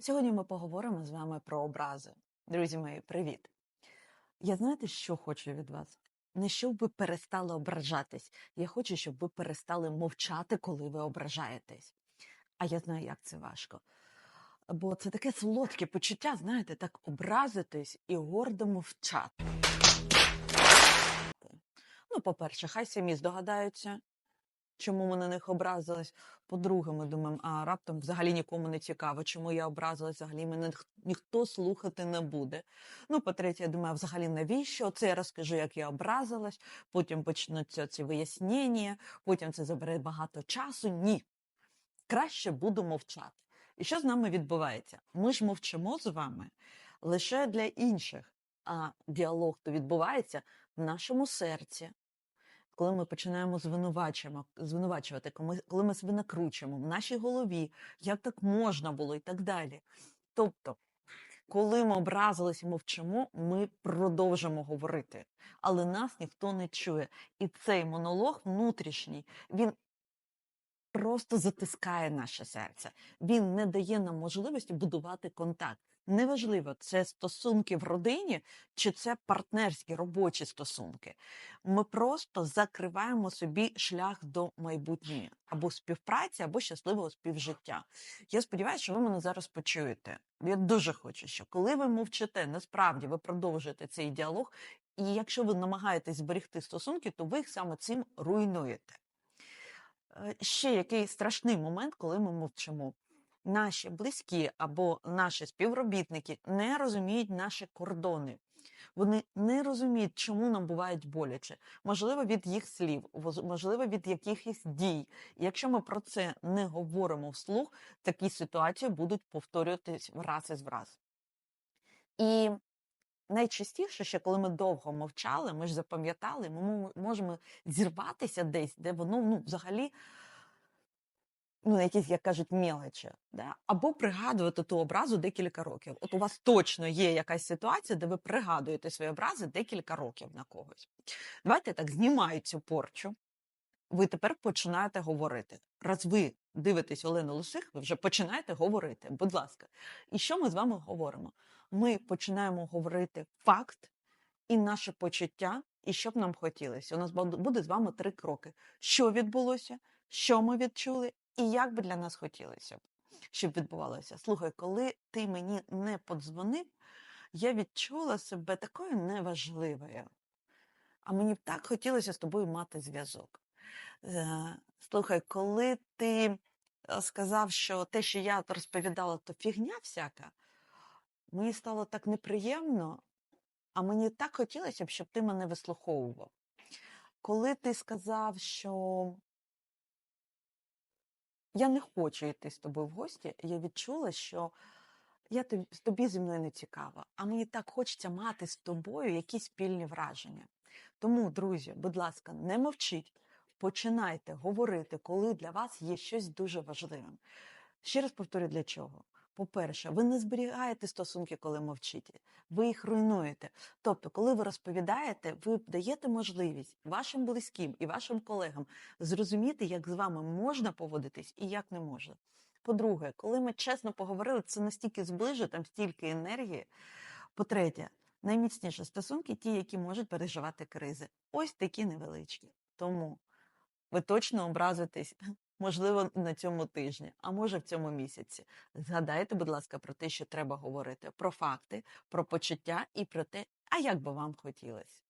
Сьогодні ми поговоримо з вами про образи. Друзі мої, привіт! Я знаєте, що хочу від вас? Не щоб ви перестали ображатись. Я хочу, щоб ви перестали мовчати, коли ви ображаєтесь. А я знаю, як це важко. Бо це таке солодке почуття, знаєте, так образитись і гордо мовчати. Ну, по-перше, хай самі здогадаються, чому ми на них образились. По-друге, ми думаємо, а раптом взагалі нікому не цікаво, чому я образилась, взагалі мене ніхто слухати не буде. Ну, по-третє, я думаю, а взагалі навіщо? Це я розкажу, як я образилась, потім почнуться ці вияснення, потім це забере багато часу. Ні. Краще буду мовчати. І що з нами відбувається? Ми ж мовчимо з вами лише для інших, а діалог то відбувається в нашому серці, коли ми починаємо звинувачувати, коли ми, себе накручуємо в нашій голові, як так можна було і так далі. Тобто, коли ми образились і мовчимо, ми продовжимо говорити, але нас ніхто не чує. І цей монолог внутрішній, він просто затискає наше серце. Він не дає нам можливості будувати контакт. Неважливо, це стосунки в родині чи це партнерські робочі стосунки. Ми просто закриваємо собі шлях до майбутньої або співпраці, або щасливого співжиття. Я сподіваюся, що ви мене зараз почуєте. Я дуже хочу, що коли ви мовчите, насправді ви продовжуєте цей діалог, і якщо ви намагаєтесь зберегти стосунки, то ви їх саме цим руйнуєте. Е, Ще який страшний момент, коли ми мовчимо. Наші близькі або наші співробітники не розуміють наші кордони. Вони не розуміють, чому нам бувають боляче. Можливо, від їх слів, можливо, від якихось дій. Якщо ми про це не говоримо вслух, такі ситуації будуть повторюватись враз із враз. І найчастіше, ще коли ми довго мовчали, ми ж запам'ятали, ми можемо зірватися десь, де воно ну, взагалі ну, на якісь, як кажуть, мелочі, да? або пригадувати ту образу декілька років. От у вас точно є якась ситуація, де ви пригадуєте свої образи декілька років на когось. Давайте так знімають цю порчу. Ви тепер починаєте говорити. Раз ви дивитесь Олену Лисих, ви вже починаєте говорити. Будь ласка. І що ми з вами говоримо? Ми починаємо говорити факт і наше почуття, і що б нам хотілося. У нас буде з вами три кроки: що відбулося, що ми відчули, і як би для нас хотілося б, щоб відбувалося. Слухай, коли ти мені не подзвонив, я відчула себе такою неважливою. А мені б так хотілося з тобою мати зв'язок. Е, Слухай, коли ти е, сказав, що те, що я розповідала, то фігня всяка, мені стало так неприємно, а мені так хотілося б, щоб ти мене вислуховував. Коли ти сказав, що я не хочу йти з тобою в гості, я відчула, що я тобі, тобі зі мною не цікава, а мені так хочеться мати з тобою якісь спільні враження. Тому, друзі, будь ласка, не мовчіть, починайте говорити, коли для вас є щось дуже важливим. Ще раз повторю, для чого. По-перше, ви не зберігаєте стосунки, коли мовчите, ви їх руйнуєте. Тобто, коли ви розповідаєте, ви даєте можливість вашим близьким і вашим колегам зрозуміти, як з вами можна поводитись і як не можна. По-друге, коли ми чесно поговорили, це настільки зближує, там стільки енергії. По-третє, найміцніші стосунки ті, які можуть переживати кризи. Ось такі невеличкі. Тому ви точно образитесь, можливо, на цьому тижні, а може в цьому місяці. Згадайте, будь ласка, про те, що треба говорити, про факти, про почуття і про те, а як би вам хотілося.